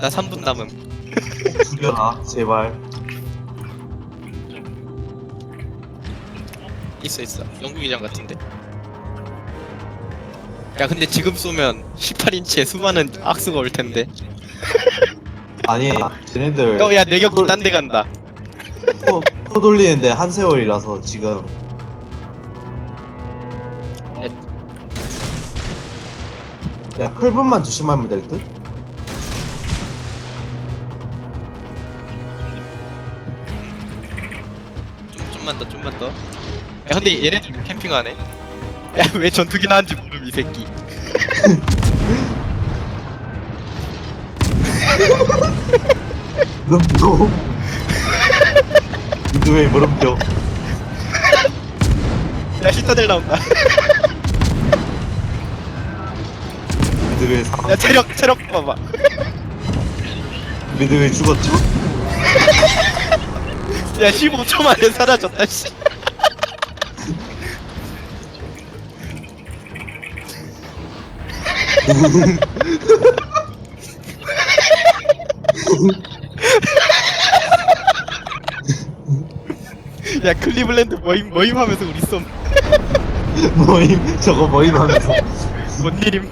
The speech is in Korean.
나 3분 남음. 죽여라 제발 있어 있어. 영국이장 같은데. 야 근데 지금 쏘면 18인치에 수많은 악수가 올 텐데. 아니 쟤네들 어 야 내격도 딴데 간다. 코, 코 돌리는데 한 세월이라서 지금 야 클분만 조심하면 될 듯? 좀 좀만 더 좀만 더. 야 근데 얘네들 캠핑하네. 야 왜 전투기 나는지 모름 이 새끼. 물음표 이왜 물음표 야 시타델 나온다. 미드왜 사야 체력 체력 봐봐. 미드왜 죽었죠? 야 15초 만에 사라졌다 씨. 야 클리블랜드 모임 모임하면서 우리 쏨 모임 저거 모임 하면서 뭔 일임?